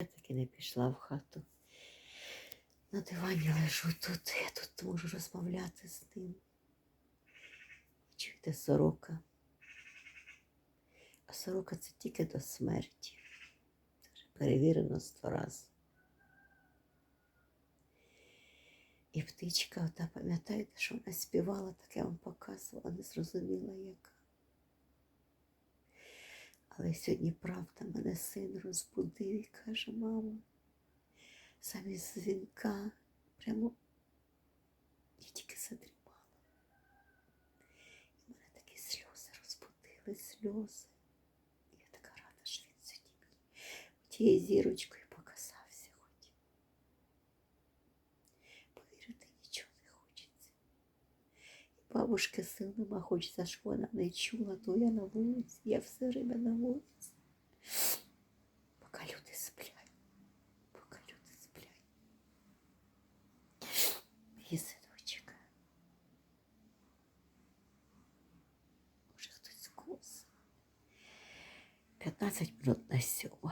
Я таки не пішла в хату. На дивані лежу тут, я тут можу розмовляти з ним. Чуєте, сорока. А сорока це тільки до смерті. Перевірено сто раз. І птичка, ота, пам'ятаєте, що вона співала, так я вам показувала, не зрозуміла яка. Але сьогодні правда мене син розбудив і каже, мамо, замість дзвінка прямо я тільки задрімала. І мене такі сльози розбудили, сльози. Я така рада, що він сьогодні мені тією зірочкою І бабушки сил нема, хочеться, щоб вона не чула, то я на вулиці, я все время на вулиці. Поки люди сплять. Поки люди сплять. Є синочок. Може хтось кос. 15 минут на сьому.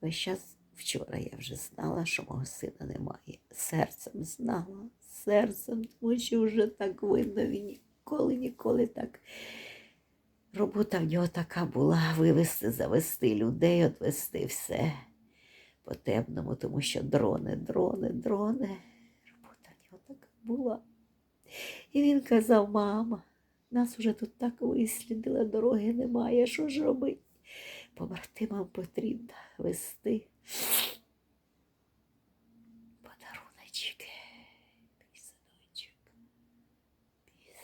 Весь час вчора я вже знала, що мого сина немає. Серцем знала, серцем, тому що вже так видно, він ніколи, ніколи так. Робота в нього така була вивезти, завести людей, відвести все по темному, тому що дрони, дрони, дрони. Робота в нього така була. І він казав, мама, нас уже тут так вислідили, дороги немає, що ж робити? Побратимам потрібно вести подаруночки. Мій синочок, мій.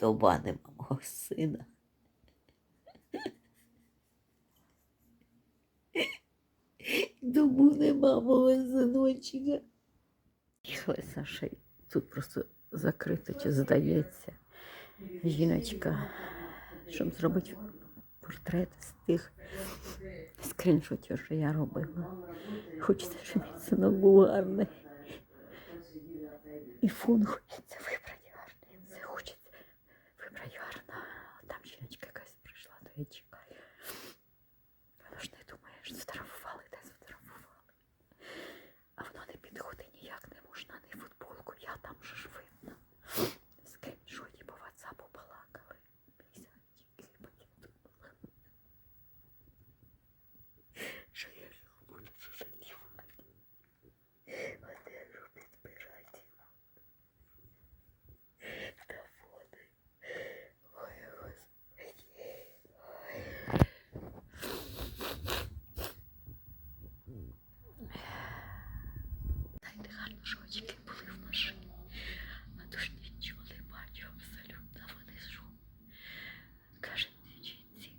Доба нема мого сина. Добу нема мого синочка. Саша, тут просто закрито чи здається. Жіночка, щоб зробити портрет з тих скріншотів, що я робила. Хочеться, щоб синок був гарний. І фон хочеться вибрати гарний. Все хочеться вибрати гарно. Там жіночка якась прийшла, то я чекаю. Вона ж не думає, що сфотографували, де сфотографували. А воно не підходить ніяк не можна, не футболку, я там же ж видно. Скріншоті по ватсапу балакали. Місяці, Що я ж можу задівати? Одежу підбирати. Та води. Ой, господи. Дайте гарно, що очки були в машині. А то ж нічого не бачу абсолютно. А Вони що? Каже жінці,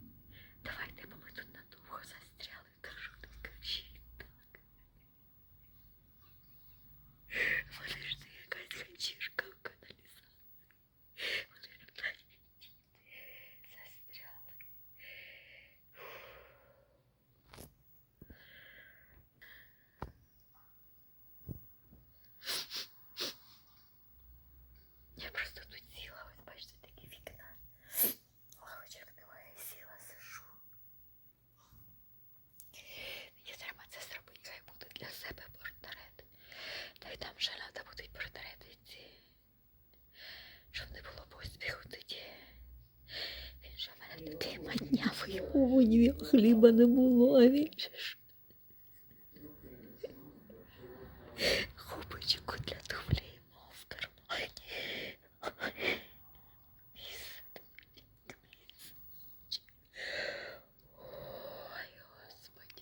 давайте, бо ми тут надовго застряли. Кажу, не кажіть так. Вони ж не якась хачірка в каналізації. Вони ж наші діти застряли. Я просто тут сіла, ось бачите, такі вікна. Лавочок немає, сіла, сижу. Мені треба це зробити, хай буде для себе портрет. Та й там ще треба будуть портрети ці. Щоб не було поспіху тоді. Він же в мене такий маднявий. У нього хліба не було, а він ж. Хопочку для туфлі мав в кармані. Ой, Господи.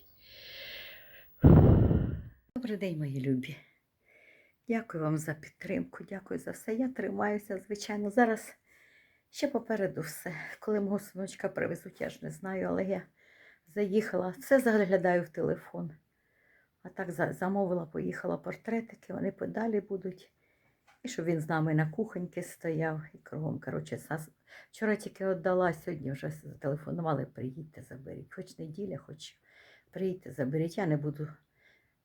Добрий день, мої любі. Дякую вам за підтримку, дякую за все. Я тримаюся, звичайно. Зараз ще попереду все. Коли мого синочка привезуть, я ж не знаю, але я заїхала, все заглядаю в телефон. А так замовила, поїхала портретики, вони подалі будуть. І щоб він з нами на кухоньки стояв і кругом. Коротше, вчора тільки віддала, сьогодні вже зателефонували, приїдьте, заберіть. Хоч неділя, хоч приїдьте, заберіть. Я не буду.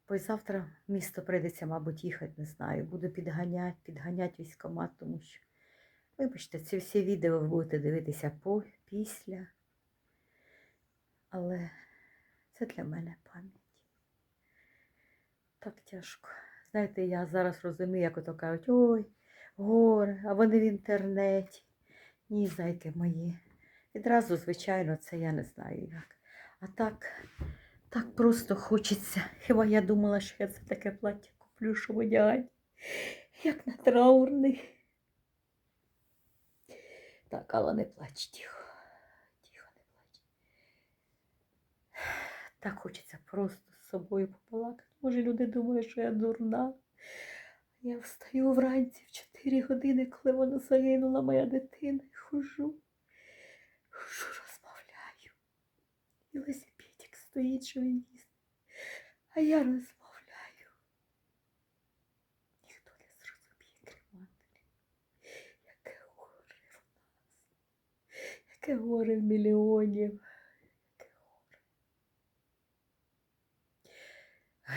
Бо завтра місто прийдеться, мабуть, їхати, не знаю. Буду підганяти, підганяти військомат, тому що Вибачте, ці всі відео ви будете дивитися по, після. Але це для мене пам'ять. Так тяжко. Знаєте, я зараз розумію, як ото кажуть, ой, горе, а вони в інтернеті. Ні, зайки мої. Відразу, звичайно, це я не знаю як. А так, так просто хочеться. Хіба я думала, що я це таке плаття куплю, щоб одягати, як на траурний. Так, але не плач, тихо. Тихо, не плач. Так хочеться просто з собою поплакати. Може, люди думають, що я дурна. Я встаю вранці в 4 години, коли вона загинула, моя дитина, і хожу. Хожу, розмовляю. І велосипедик стоїть, що він їсть. А я розмовляю. Ніхто не зрозуміє, крім матері. Яке горе в нас. Яке горе в мільйонів. Яке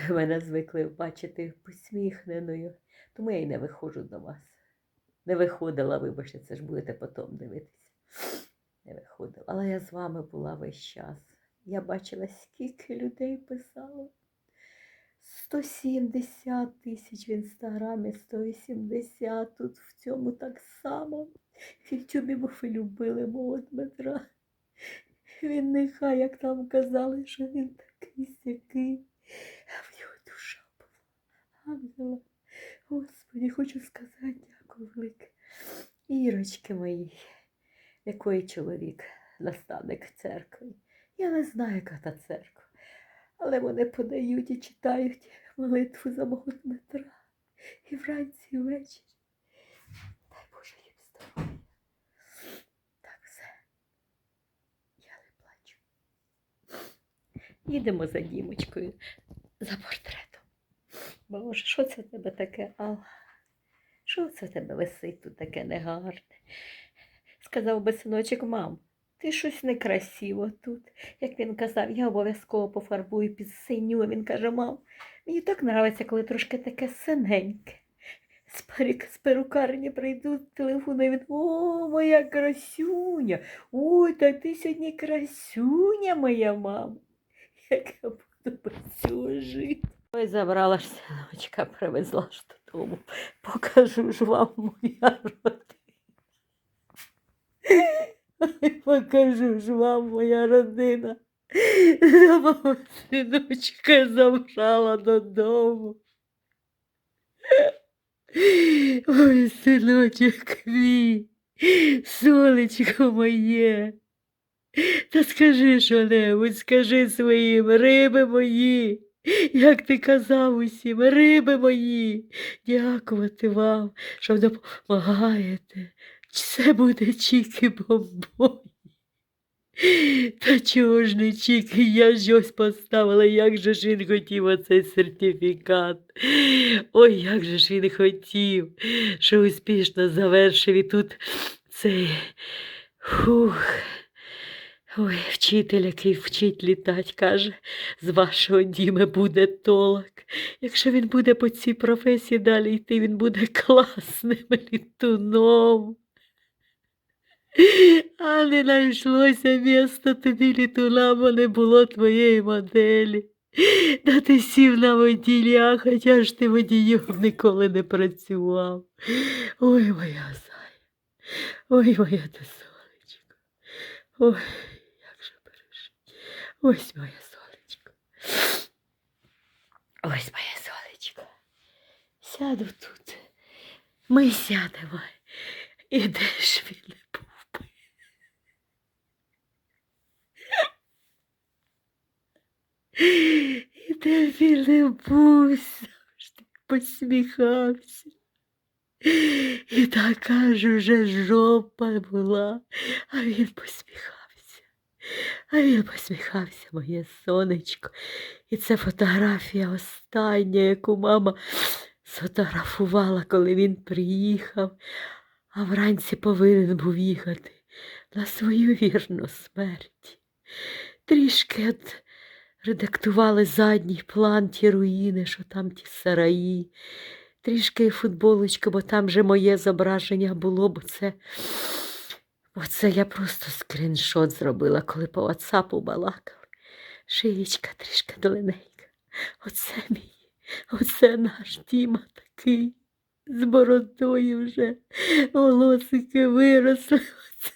горе. Мене звикли бачити посміхненою, тому я й не виходжу до вас. Не виходила, вибачте, це ж будете потім дивитися. Не виходила. Але я з вами була весь час. Я бачила, скільки людей писало. 170 тисяч в інстаграмі, 180 тут в цьому так само. Бо ви любили мого Дмитра. Він нехай, як там казали, що він такий сякий. А в нього душа була. Ангела. Господи, хочу сказати дякую велике. Ірочки мої, якої чоловік, наставник церкви. Я не знаю, яка та церква, але вони подають і читають молитву за мого Дмитра. І вранці, і ввечері. Дай Боже їм здоров'я. Так все. Я не плачу. Їдемо за Дімочкою, за портретом. Боже, що це в тебе таке? Що це в тебе висить тут таке негарне? Сказав би синочок, мам, ти щось некрасиво тут. Як він казав, я обов'язково пофарбую під синю. Він каже, мам, мені так подобається, коли трошки таке синеньке. З, перик, з перукарні прийду, телефоную, він, о, моя красюня, ой, та ти сьогодні красюня, моя мама. Як я буду без цього жити. Ой, забрала синочка, привезла ж додому. Покажу ж вам моя родина. Покажу ж вам моя родина. Синочка забрала додому. Ой, синочок мій, сонечко моє. Та скажи що-небудь, скажи своїм, риби мої, як ти казав усім, риби мої, дякувати вам, що допомагаєте. Все буде чіки бомбой. Та чого ж не чіки, я ж ось поставила, як же ж він хотів оцей сертифікат. Ой, як же ж він хотів, що успішно завершив і тут цей. Фух. Ой, вчитель, який вчить літать, каже, з вашого діми буде толок. Якщо він буде по цій професії далі йти, він буде класним літуном. А не знайшлося місто тобі літуна, бо не було твоєї моделі. Да ти сів на водія, хоча ж ти водієм ніколи не працював. Ой, моя зая, ой, моя ти сонечко. Ой. Ось моє сонечко. Ось моє сонечко. Сяду тут. Ми сядемо. І де ж він не був би? І де він не був, завжди посміхався. І така ж уже жопа була, а він посміхався. А він посміхався, моє сонечко. І це фотографія остання, яку мама сфотографувала, коли він приїхав, а вранці повинен був їхати на свою вірну смерть. Трішки от редактували задній план ті руїни, що там ті сараї, трішки і футболочку, бо там же моє зображення було, бо це. Оце я просто скріншот зробила, коли по WhatsApp балакав. Шиєчка трішки долиненька. Оце мій, оце наш Діма такий. З бородою вже волосики виросли. Оце.